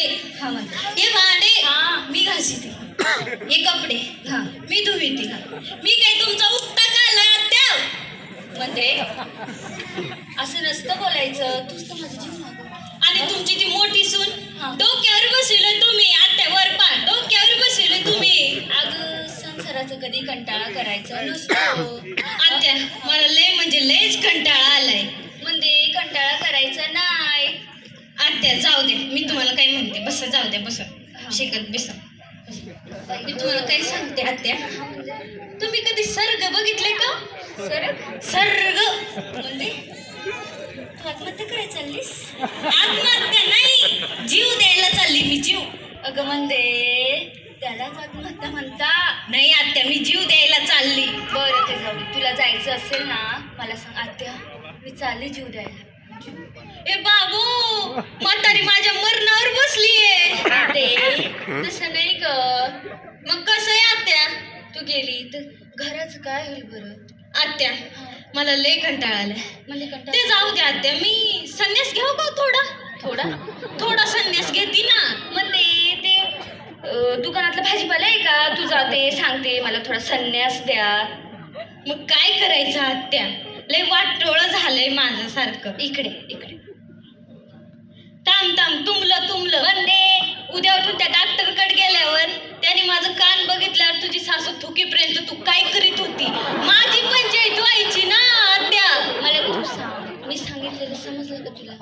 भांडे हा म्हणते हे भांडे हा. मी घासीते. हे कपडे. हा मी धुविते. मी काय तुमचा उपटा काढलाय आत्या म्हणजे? असं नसतं बोलायचं. तूच तर माझी जीव आणि तुमची ती मोठी सून. डोक्यावर बसवलंय तुम्ही. आत्यावर पान. डोक्यावर बसवलंय तुम्ही. अगं संसाराचा कधी कंटाळा करायचा नसतो. आत्या मला लय म्हणजे लयच कंटाळा आलाय. म्हणजे कंटाळा करायचा नाही. आत्या जाऊ दे. मी तुम्हाला काय म्हणते बसा जाऊ द्या बसा. शिकत बसा. मी तुम्हाला काय सांगते आत्या. तुम्ही कधी सर्ग बघितले का? सर सर्ग. म्हणजे तू आत्महत्या करायला चाललीस? आत्महत्या नाही. जीव द्यायला चालली मी जीव. अगं म्हणजे त्यालाच आत्महत्या म्हणता. नाही आत्या मी जीव द्यायला चालली. बरं ते जाऊ दे. तुला जायचं असेल ना मला सांग आत्या मी चालली जीव द्यायला. ए बाबू म्हातारी माझ्या मरणावर बसलीये. ते तसं नाही ग. मग कसं आहे आत्या? तू गेली तर घराचं काय होईल बरं? आत्या मला लय कंटाळा आलाय. ते जाऊ द्या आत्या मी संन्यास घेऊ का थोडा? थोडा? थोडा संन्यास घेते ना. म्हणजे ते अं, दुकानातलं भाजीपाला आहे का? तू जाते सांगते मला थोडा संन्यास द्या. मग काय करायचं आत्या? लय वाटोळ झालंय माझं सारखं इकडे इकडे. थांब थांब तुमलं तुमलं वंदे. उद्या उठून त्या डॉक्टरकडे गेल्यावर त्याने माझं कान बघितल्यावर तुझी सासू थुकीपर्यंत तू काय करीत होती? माझी पंचायत व्हायची ना आत्या. मला तू सांग. मी सांगितलेलं समजलं का तुला?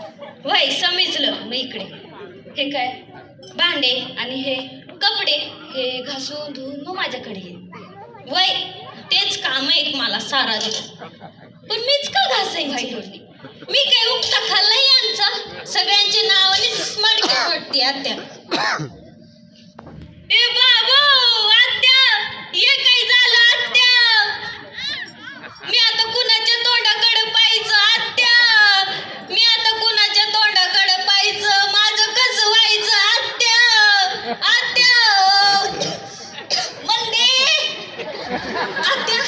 वय समजलं. मग इकडे. हे काय? भांडे आणि हे कपडे हे घासून धुवून मग माझ्याकडे ये. वय तेच काम आहेत मला सारा दिवस. पण मीच का घासायची? भाई तोडली मी काय उपता खाल्लाय यांचा सगळ्यांच्या नावाने स्मरण वाटते आत्या. आत्या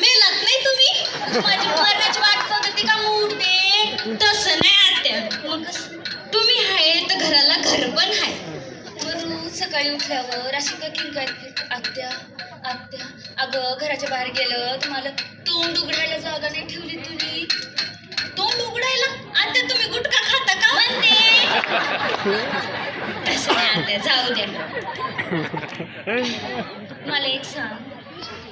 मेलात नाही तुम्ही? माझी मरणाची वाट बघते का मूडते तसं नाही आत्या. मग कसं? तुम्ही आहे तर घराला घर पण आहे मग रोज सकाळी उठल्यावर अशी का किंकाय आत्या आत्या? अगं घराच्या बाहेर गेलं तर मला तोंड उघडायला जागा नाही ठेवली तुम्ही तोंड उघडायला? आत्या तुम्ही गुटखा खाता का? म्हणते तसं नाही आत्या जाऊ द्या मला एक सांग.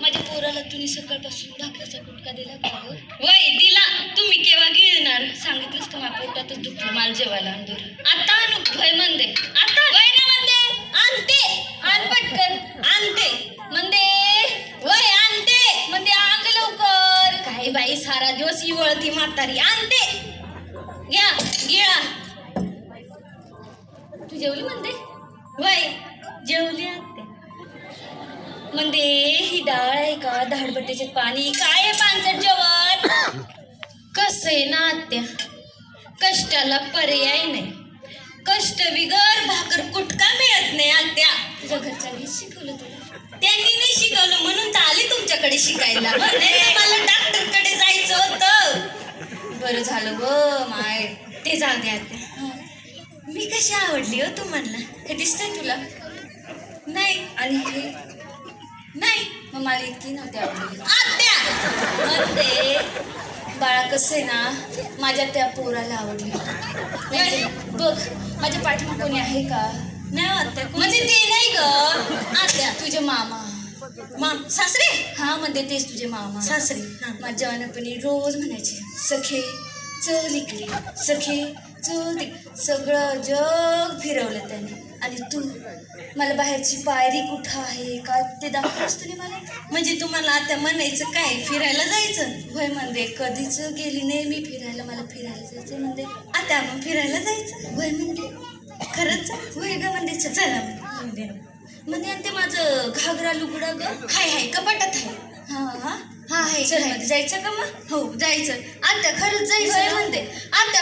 माझ्या पोराला तुम्ही सकाळपासून ढाकल्याचा गुटखा दिला का गं? वय दिला. तुम्ही केव्हा गिळणार? सांगितलंच तर माझ्या पोटातच दुखलं मला जेवायला बरं आता आणू. भय म्हणते आता वय ना म्हणते आणते. आण पटकन. आणते. म्हणते वय आणते. म्हणते आण गं लवकर. काही बाई सारा दिवस इवळती म्हातारी. आणते. घ्या गिळा. तू जेवली म्हणते वय. जेवली आत्या. म्हणजे ही डाळ आहे का? धाडबट्ट्याचे पाणी. काय आहे पानसट जेवण? कसं आहे ना आत्या? कष्टाला पर्याय नाही. कष्ट बिगर भाकर कुटका मिळत नाही आत्या. तुझ्या घरच्यांनी शिकवलं तुला. त्यांनी नाही शिकवलं म्हणून तर आले तुमच्याकडे शिकायला. मला डॉक्टरकडे जायचं होतं. बरं झालं व माय. ते जाऊ द्या आत्या. मी कशी आवडली हो तुम्हाला? हे दिसतंय तुला? नाही. आणि हे? नाही. मग मला इतकी नव्हती आवडली. आत्या! म्हणते बाळा कसं आहे ना माझ्या त्या पोराला आवडली. म्हणजे बघ माझ्या पाठीमागे कोणी आहे का? नाही आत्या म्हणजे ते नाही. ग. आत्या तुझे मामा. माम सासरे? हा म्हणजे तेच तुझे मामा. सासरे. माझ्या जवानपणी रोज म्हणायचे सखे चल इकडे. सखे चल तिकडे. सगळं जग फिरवलं त्याने. आणि तू मला बाहेरची पायरी कुठं आहे? का ते दाखवलंस तुने मला. म्हणजे तुम्हाला आता म्हणायचं काय? फिरायला जायचं? होय म्हणते कधीच गेली नाही मी फिरायला. मला फिरायला जायचं म्हणते आता आपण फिरायला जायचं. होय म्हणते खरंच? होय ग म्हणते चल. म्हणते म्हणते आणि ते माझं घागरा लुगडा ग. हाय हाय कपाटात आहे. हा हा. हा. मध्ये जायचं का मग? हो जायचं. आता खरंच जायचं? म्हणते आता